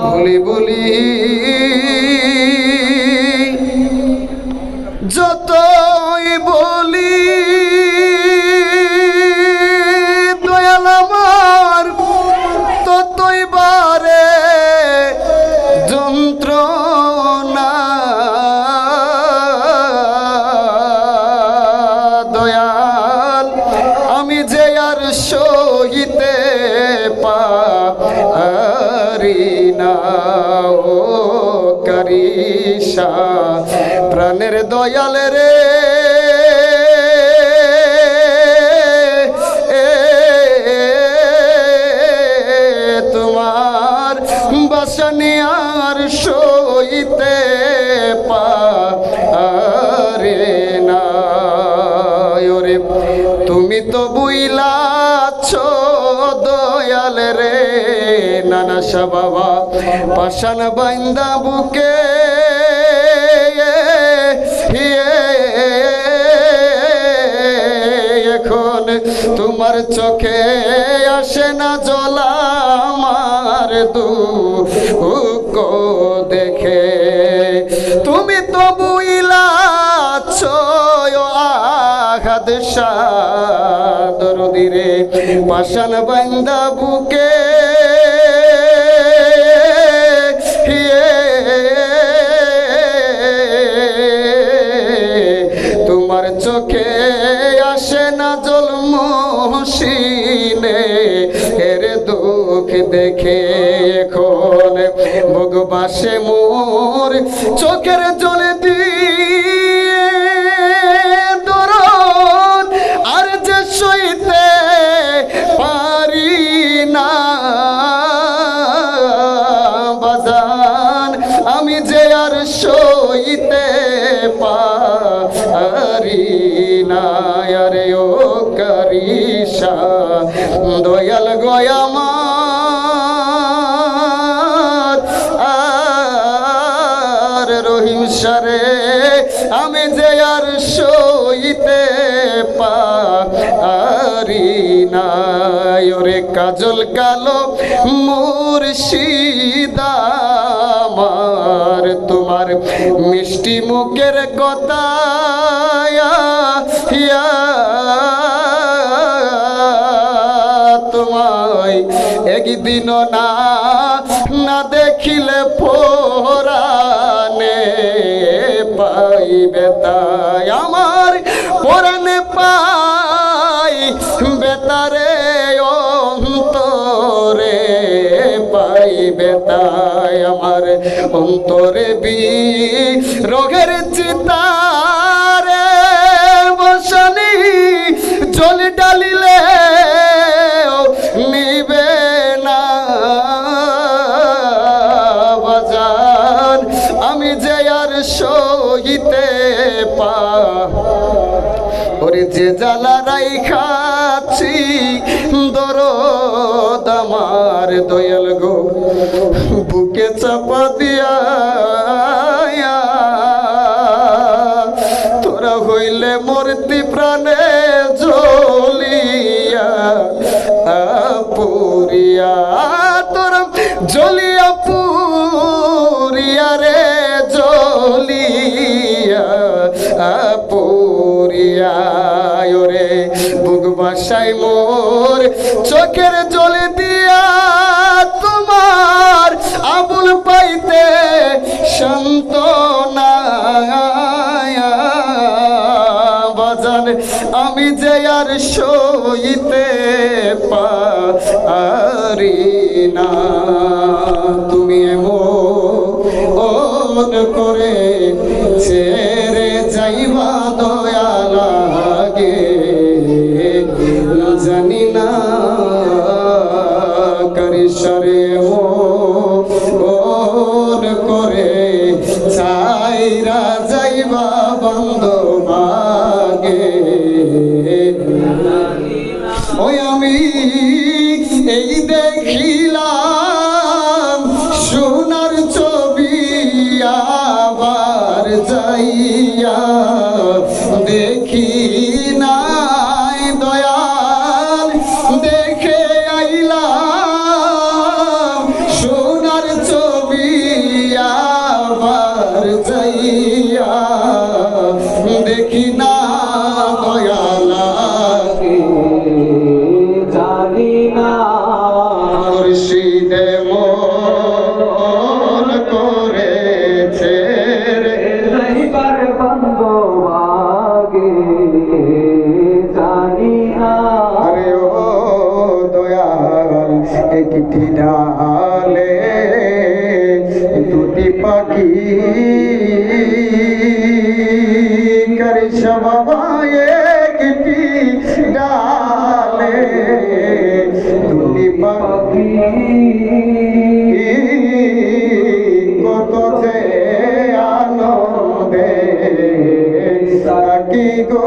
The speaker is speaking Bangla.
ভুলি বলি। যতই বলি, দয়াল আমার, ততই বারে যন্ত্রণা। দয়াল, আমি যে আর সহিতে পারি। ও কারিসা প্রাণের দয়াল রে। তোমার বাসনে আর সইতে না। তুমি তো বুইলাছ দয়াল রে। নানাসা বাবা পাশান বাইন্দা বুকে এখন তোমার চোখে আসে না জলা আমার দুঃখ দেখে। তুমি তো বুইলাছ আঘাত দরদিরে পাশান বান্দা বুকে মহসিনে এর দুঃখ দেখে এখন ভোগবাসে মোর চোখের আরে ও করিসা দয়াল গয়ামার আর রহিম সারে আমি যে আর সইতে পারি না ওরে কাজল কালো মুর্শিদামার তোমার মিষ্টি মুখের কথা তোমায় একদিনও না না দেখিলে পোরানে পাইবে তাই আমার পরানে পাই অন্তরে বি রোগের চিতারে বসনি, জল ডালিলে নিবে না। বাজান, আমি যে আর সহিতে পা ওরে যে জ্বালা দরদ আমার দয়াল গো, বুকে চাপা দিয়া তোরা হইলে মূর্তি প্রাণে জ্বলিয়া পুরিয়া। তোরা জ্বলিয়া পুরিয়া রে জ্বলিয়া পুরিয়া। রে বাসাই মোর চোখের জলে দিয়া তোমার আবুল পাইতে শান্ত বাজান, আমি যে আর সইতে পারি Oy ami ey de khila একটি ডালে দুটি পাখি। কৃষ্ণ বাবা একটি ডালে দুটি পাখি। কত যে আনন্দে তাকি গো।